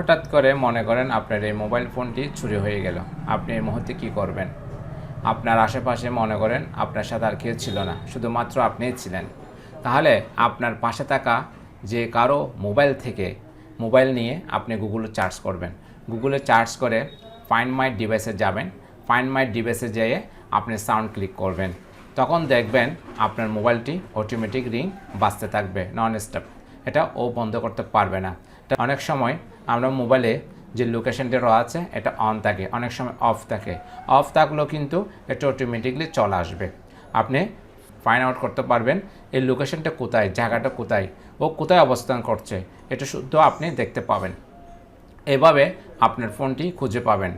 হঠাৎ করে মনে করেন আপনার এই মোবাইল ফোনটি চুরি হয়ে গেল। আপনি এই মুহূর্তে কী করবেন? আপনার আশেপাশে মনে করেন আপনার সাথে আর কেউ ছিল না, শুধুমাত্র আপনিই ছিলেন। তাহলে আপনার পাশে থাকা যে কারও মোবাইল থেকে মোবাইল নিয়ে আপনি গুগলে চার্জ করবেন। গুগলে চার্জ করে ফাইন্ড মাই ডিভাইসে যাবেন। ফাইন্ড মাই ডিভাইসে যেয়ে আপনি সাউন্ড ক্লিক করবেন। তখন দেখবেন আপনার মোবাইলটি অটোমেটিক রিং বাজতে থাকবে নন স্টপ এটা ও বন্ধ করতে পারবে না। অনেক সময় আমরা মোবাইলে যে লোকেশনটি আছে এটা অন থাকে, অনেক সময় অফ থাকে। অফ থাকলেও কিন্তু এটা অটোমেটিকলি চলে আসবে। আপনি ফাইন্ড আউট করতে পারবেন এই লোকেশনটা কোথায়, জায়গাটা কোথায়, ও কোথায় অবস্থান করছে, এটা শুদ্ধ আপনি দেখতে পাবেন। এভাবে আপনার ফোনটি খুঁজে পাবেন।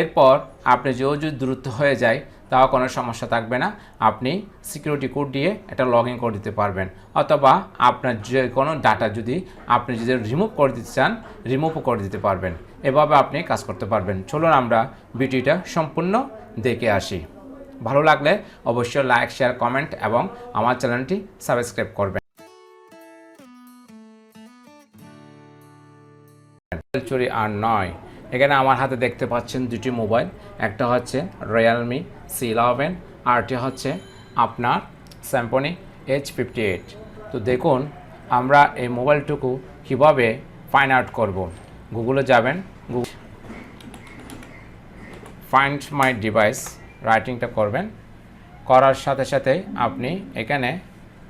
এরপর আপনি যেও যদি দূরত্ব হয়ে যায়, তাও কোনো সমস্যা থাকবে না। আপনি সিকিউরিটি কোড দিয়ে এটা লগ ইন করে দিতে পারবেন। অথবা আপনার যে কোনো ডাটা যদি আপনি যদি রিমুভ করে দিতে চান রিমুভও করে দিতে পারবেন। এভাবে আপনি কাজ করতে পারবেন। চলুন আমরা ভিডিওটা সম্পূর্ণ দেখে আসি। ভালো লাগলে অবশ্যই লাইক শেয়ার কমেন্ট এবং আমার চ্যানেলটি সাবস্ক্রাইব করবেন। চুরি আর নয়। এখানে আমার হাতে দেখতে পাচ্ছেন দুটি মোবাইল। একটা হচ্ছে রিয়েলমি সি ইলেভেন আরটি হচ্ছে আপনার স্যাম্পনি এইচ ফিফটি এইট তো দেখুন, আমরা এই মোবাইলটুকু কীভাবে ফাইন আউট করব? গুগলে যাবেন ফাইন্ড মাই ডিভাইস রাইটিংটা করবেন। করার সাথে সাথে আপনি এখানে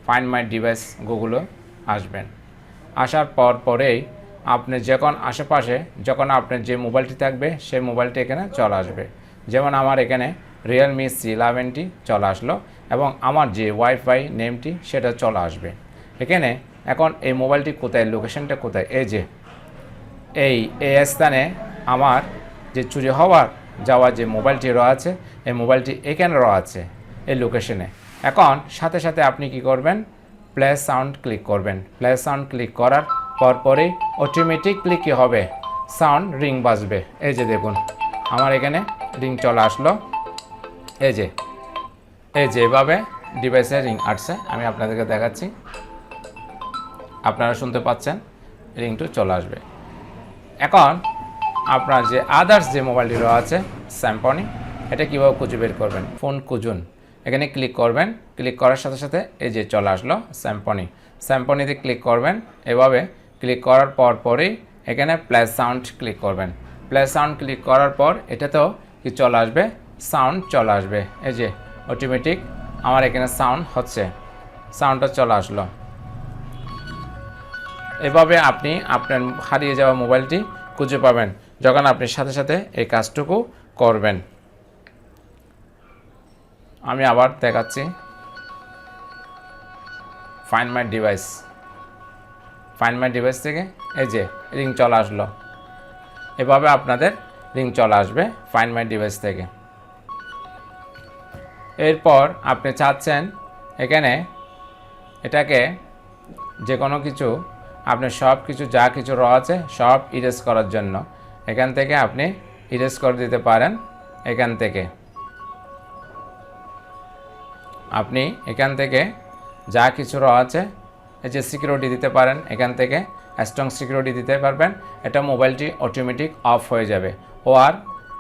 ফাইন্ড মাই ডিভাইস গুগলে আসবেন। আসার পর পরেই আপনি যখন আশেপাশে, যখন আপনার যে মোবাইলটি থাকবে, সেই মোবাইলটি এখানে চলে আসবে। যেমন আমার এখানে রিয়েলমি সি ইলেভেনটি চলে আসলো এবং আমার যে ওয়াইফাই নেমটি সেটা চলে আসবে। এখানে এখন এই মোবাইলটি কোথায় লোকেশনটা কোথায়? এই যে, এই এই স্থানে আমার যে চুরি হওয়ার যাওয়া যে মোবাইলটি রয়েছে, এই মোবাইলটি এখানে রয়েছে, এই লোকেশনে এখন সাথে সাথে আপনি কি করবেন? প্লে সাউন্ড ক্লিক করবেন। প্লে সাউন্ড ক্লিক করার পরপরই অটোমেটিকলি কী হবে? সাউন্ড রিং বাজবে। এই যে দেখুন, আমার এখানে রিং চলে আসলো। এই যে এই যে এভাবে ডিভাইসে রিং আসছে। আমি আপনাদেরকে দেখাচ্ছি। আপনারা শুনতে পাচ্ছেন রিংটু চলে আসবে। এখন আপনার যে আদার্স যে মোবাইলটি রয়েছে স্যাম্পনি এটা কীভাবে খুঁজে বের করবেন? ফোন খুঁজুন। এখানে ক্লিক করবেন। ক্লিক করার সাথে সাথে এই যে চলে আসলো স্যাম্পনি স্যাম্পনিতে ক্লিক করবেন। এভাবে ক্লিক করার পর পরেই এখানে প্লাস সাউন্ড ক্লিক করবেন। প্লাস সাউন্ড ক্লিক করার পর এটাতেও কি চলে আসবে? সাউন্ড চলে আসবে। এই যে অটোমেটিক আমার এখানে সাউন্ড হচ্ছে। সাউন্ডটা চলে আসলো। এভাবে আপনি আপনার হারিয়ে যাওয়া মোবাইলটি খুঁজে পাবেন যখন আপনি সাথে সাথে এই কাজটুকু করবেন। আমি আবার দেখাচ্ছি। Find my device find my device থেকে এই যে রিং চলে আসলো। এভাবে আপনাদের রিং চলে আসবে ফাইন মাই ডিভাইস থেকে। এরপর আপনি চাচ্ছেন এখানে এটাকে যে কোনো কিছু, আপনি সব কিছু, যা কিছু রয়েছে সব ইরেজ করার জন্য। এখান থেকে আপনি ইরেজ করে দিতে পারেন এখান থেকে। আপনি এখান থেকে যা কিছু রয়েছে এই যে সিকিউরিটি দিতে পারেন, এখান থেকে স্ট্রং সিকিউরিটি দিতে পারবেন, এটা মোবাইলটি অটোমেটিক অফ হয়ে যাবে, ও আর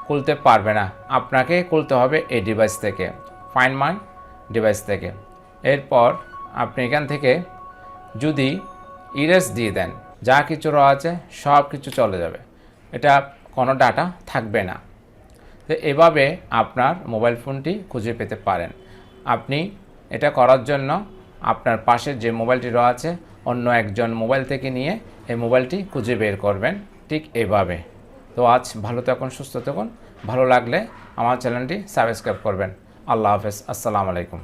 খুলতে পারবে না। আপনাকে খুলতে হবে এই ডিভাইস থেকে ফাইন মাই ডিভাইস থেকে। এরপর আপনি এখান থেকে যদি ইরেজ দিয়ে দেন, যা কিছু রয়েছে সব কিছু চলে যাবে। এটা কোনো ডাটা থাকবে না। তো এভাবে আপনার মোবাইল ফোনটি খুঁজে পেতে পারেন। আপনি এটা করার জন্য আপনার পাশে যে মোবাইলটি রয়েছে, অন্য একজন মোবাইল থেকে নিয়ে এই মোবাইলটি খুঁজে বের করবেন ঠিক এভাবে। তো আজ ভালো থাকুন, সুস্থ থাকুন, ভালো লাগলে আমার চ্যানেলটি সাবস্ক্রাইব করবেন। আল্লাহ হাফেজ, আসসালামু আলাইকুম।